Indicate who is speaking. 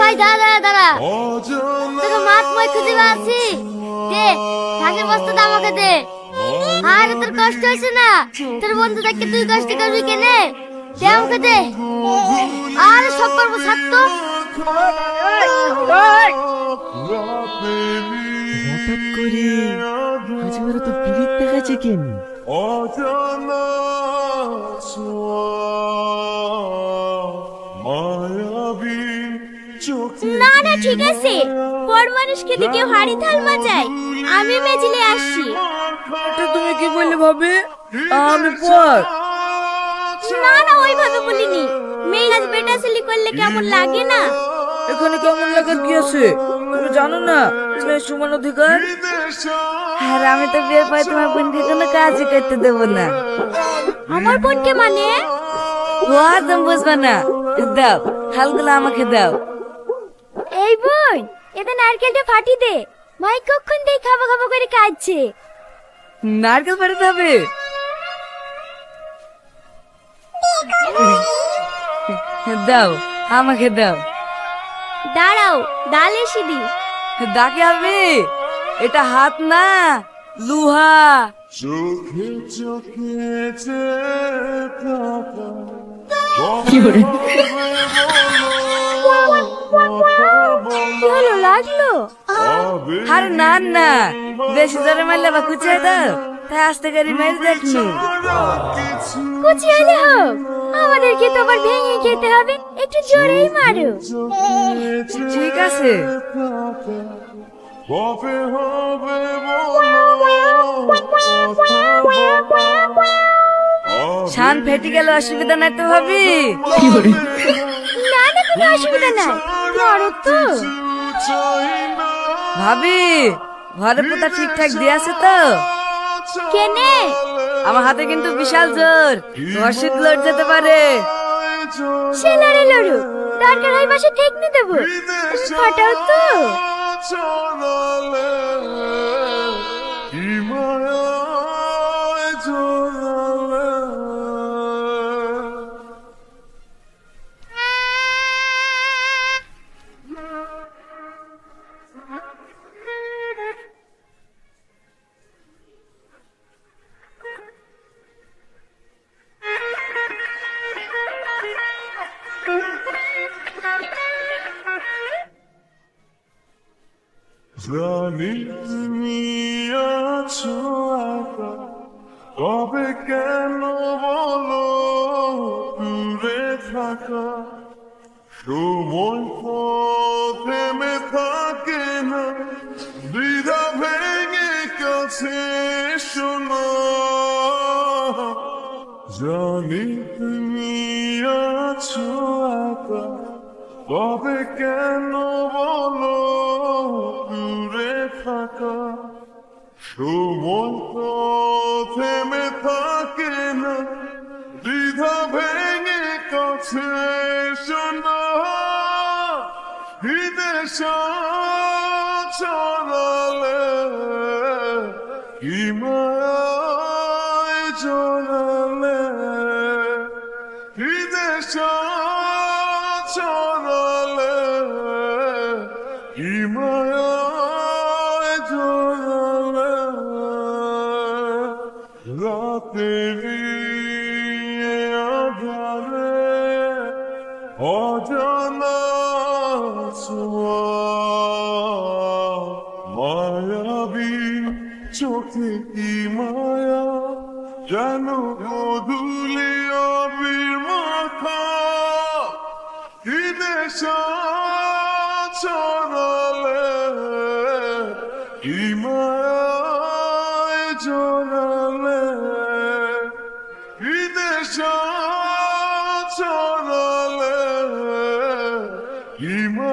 Speaker 1: ভাই দাঁড়া দাঁড়া দাঁড়া। তোকে মাছ মই খুঁজে আছি দে ঢাকের বস্তাটা আমাকে দে। আর তোর কষ্ট হয়েছে না। তোর বন্ধু দেখে তুই কষ্ট করবি কেনে? দে আমাকে দে। আর সব পারব ছাড়তো
Speaker 2: হঠাৎ করে আজ আমার তো পিরিত দেখাচ্ছে কেন?
Speaker 3: অজানা
Speaker 1: না না ঠিক আছে। পর মানুষকে দিকে হাড়ি থাল মাজায়। আমি মেজিলে আসছি।
Speaker 2: এটা তুমি কি বললে ভাবে? আমি পর।
Speaker 1: না না ওইভাবে বলিনি। মেয়ে আজ বেটা ছেলে করলে কেমন লাগে না?
Speaker 2: এখানে কেমন লাগার কি আছে? তুমি জানো না মেয়ের সমান অধিকার? আর আমি তো বিয়ের পরে তোমার বোনকে কোনো কাজই করতে দেবো না।
Speaker 1: আমার বোনকে মানে?
Speaker 2: ও একদম বুঝবে না। দাও হালগুলো আমাকে দাও।
Speaker 1: এই বোন এটা নারকেলটা ফাটি দে। মাই কখন দেই খাব খাব করে কাঁদছে।
Speaker 2: নারকেল পাঠাতে হবে। দাও আমাকে দাও।
Speaker 1: দাঁড়াও ডাল এসে দি।
Speaker 2: ডাকে হবে এটা হাত না লুহা।
Speaker 3: চোখে চোখে যে থাকা
Speaker 1: কি হলো লাগল?
Speaker 2: আর না না বেশি জোরে মারলে বা কুচাই দাও। তাই আস্তে গাড়ি মেরে
Speaker 1: কুচি হলে হোক আমাদেরকে তো আবার ভেঙে খেতে হবে একটু জোরেই মারো।
Speaker 2: ঠিক আছে।
Speaker 3: কবে হবে
Speaker 2: শান ফেটে গেল অসুবিধা নাই তো ভাবি।
Speaker 1: না না কোনো অসুবিধা নাই। বড় তো।
Speaker 2: ভাবি ঘরে পোতা ঠিকঠাক দিয়ে আছে তো?
Speaker 1: কেনে?
Speaker 2: আমার হাতে কিন্তু বিশাল জোর। ঘষিত লড় যেতে পারে।
Speaker 1: সে লড়ে লড়ু দরকার হয় বাসে ঠিক নি দেবো ফাটাও তো।
Speaker 3: কবে কেন বলো দূরে থাকা? সময় থেমে থাকে না, দ্বিধা ভেঙে কাছে শোনো। জানি তুমি আছো একা তবে কেন বলো, দূরে থাকা? সময় তো থেমে থাকে না, দ্বিধা ভেঙে কাছে শোনো বিদেশ চলালে কি মায় চলালে বিদেশ রাতেরি আধারে অজানা মায়াবী চোখে কি মায়া যেন মধুলি আবির মাথা কি দেশা ছড়ালে কি মায়ায় জড়ালে দেশা ছড়ালে কি মায়ায়